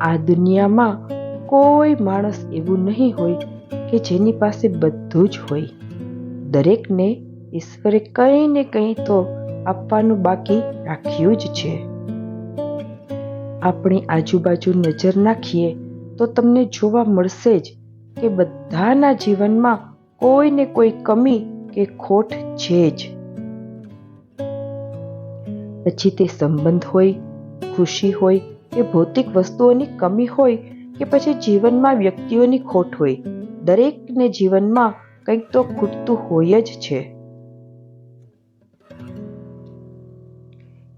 આ દુનિયામાં કોઈ માણસ એવું નહીં હોય કે જેની પાસે બધું જ હોય. દરેકને ઈશ્વરે કંઈ ને કંઈ તો આપવાનું બાકી રાખ્યું જ છે. આપણી આજુબાજુ નજર નાખીએ તો તમને જોવા મળશે જ કે બધાના જીવનમાં કોઈ ને કોઈ કમી કે ખોટ છે જ. પછી તે સંબંધ હોય, ખુશી હોય કે ભૌતિક વસ્તુઓની કમી હોય કે પછી જીવનમાં વ્યક્તિઓની ખોટ હોય, દરેકને જીવનમાં કંઈક તો ખૂટતું હોય જ છે.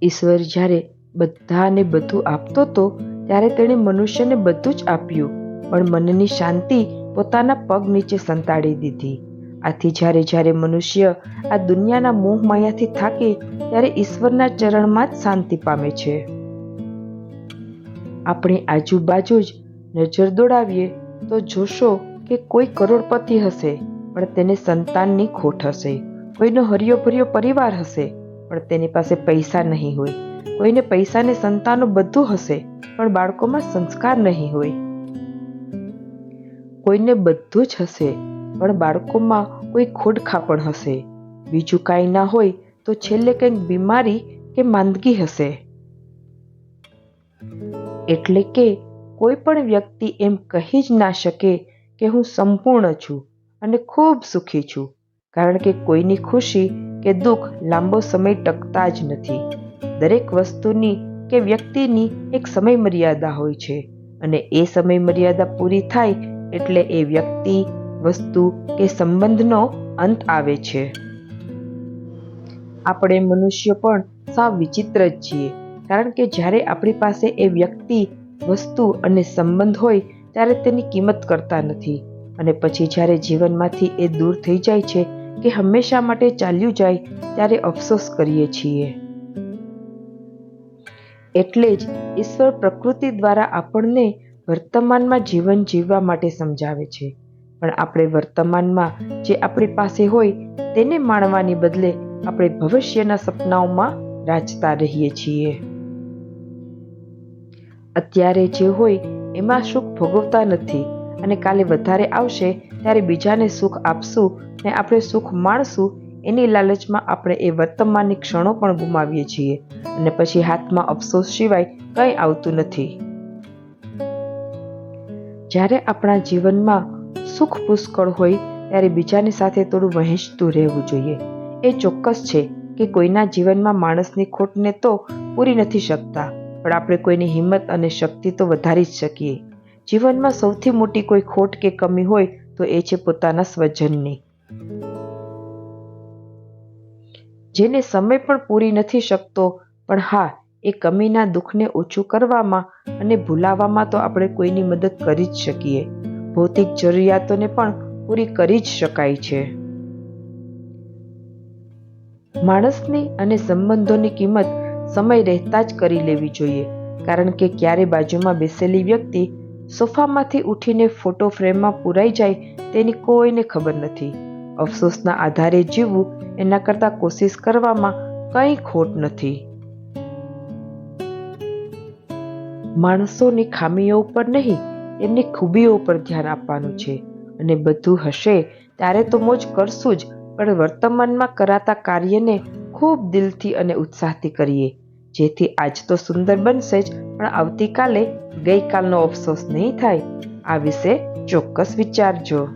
ઈશ્વર જ્યારે બધાને બધું આપતો હતો ત્યારે તેણે મનુષ્યને બધું જ આપ્યું, પણ મનની શાંતિ પોતાના પગ નીચે સંતાડી દીધી. આથી જ્યારે જ્યારે મનુષ્ય આ દુનિયાના મોહ માયાથી થાકે, ત્યારે ઈશ્વરના ચરણમાં જ શાંતિ પામે છે. આપણે આજુબાજુ જ નજર દોડાવીએ તો જોશો કે કોઈ કરોડપતિ હશે, પણ તેને સંતાનની ખોટ હશે. કોઈનો હરિયો ભર્યો પરિવાર હશે, પણ તેની પાસે પૈસા નહીં હોય. કોઈને પૈસાને સંતાનો બધું હશે, પણ બાળકોમાં સંસ્કાર નહીં હોય. કોઈને બધું જ હશે, પણ બાળકોમાં કોઈ ખોડખા પણ હશે. બીજું કાંઈ ના હોય તો છેલ્લે કંઈક બીમારી કે માંદગી હશે. એટલે કે કોઈ પણ વ્યક્તિ એમ કહી જ ના શકે કે હું સંપૂર્ણ છું અને ખૂબ સુખી છું, કારણ કે કોઈની ખુશી કે દુઃખ લાંબો સમય ટકતા જ નથી. દરેક વસ્તુની કે વ્યક્તિની એક સમય મર્યાદા હોય છે અને એ સમય મર્યાદા પૂરી થાય એટલે એ વ્યક્તિ, વસ્તુ કે સંબંધનો અંત આવે છે. આપણે મનુષ્ય પણ સાવ વિચિત્ર જ છીએ. કારણ કે જ્યારે આપણી પાસે એ વ્યક્તિ, વસ્તુ અને સંબંધ હોય, ત્યારે તેની કિંમત કરતા નથી. અને પછી જ્યારે જીવનમાંથી એ દૂર થઈ જાય છે કે હંમેશા માટે ચાલ્યું જાય, ત્યારે અફસોસ કરીએ છીએ. એટલે જ ઈશ્વર પ્રકૃતિ દ્વારા આપણને વર્તમાનમાં જીવન જીવવા માટે સમજાવે છે. પણ આપણે વર્તમાનમાં જે આપણી પાસે હોય, તેને માણવાની બદલે આપણે ભવિષ્યના સપનાઓમાં રાચતા રહીએ છીએ. અત્યારે જે હોય, એમાં સુખ ભોગવતા નથી. અને કાલે વધારે આવશે, ત્યારે બીજાને સુખ આપશું, ને આપણે સુખ માણશું, એની લાલચમાં આપણે એ વર્તમાનની ક્ષણો પણ ગુમાવીએ છીએ. અને પછી હાથમાં અફસોસ સિવાય કંઈ આવતું નથી. જ્યારે આપણા જીવનમાં સુખ પુષ્કળ હોય, ત્યારે બીજાની સાથે થોડું વહેંચતું રહેવું જોઈએ. એ ચોક્કસ છે કે કોઈના જીવનમાં માણસની ખોટને તો પૂરી નથી શકતા. પણ આપણે કોઈની હિંમત અને શક્તિ તો વધારી જ શકીએ. જીવનમાં સૌથી મોટી કોઈ ખોટ કે કમી હોય તો એ છે પોતાના સ્વજનની. જેને સમય પણ પૂરી નથી શકતો, પણ હા, એ કમીના દુઃખને ઓછું કરવામાં અને ભૂલાવામાં તો આપણે કોઈની મદદ કરી જ શકીએ. ભૌતિક જરૂરિયાતોને પણ પૂરી કરી જ શકાય છે. માણસની અને સંબંધોની કિંમત સમય રહેતા જ કરી લેવી જોઈએ. કારણ કે ક્યારે બાજુમાં બેસેલી વ્યક્તિ સોફામાંથી ઉઠીને ફોટો ફ્રેમમાં પુરાઈ જાય તેની કોઈને ખબર નથી. અફસોસના આધારે જીવવું એના કરતાં કોશિશ કરવામાં કંઈ ખોટ નથી. માણસોની ખામીઓ ઉપર નહીં, એમની ખૂબીઓ પર ધ્યાન આપવાનું છે. અને બધું હશે ત્યારે તો મોજ કરશું જ, પણ વર્તમાનમાં કરાતા કાર્યને ખૂબ દિલથી અને ઉત્સાહથી કરીએ. જેથી આજ તો સુંદર બનશે જ, પણ આવતીકાલે ગઈકાલનો અફસોસ નહીં થાય. આ વિશે ચોક્કસ વિચારજો.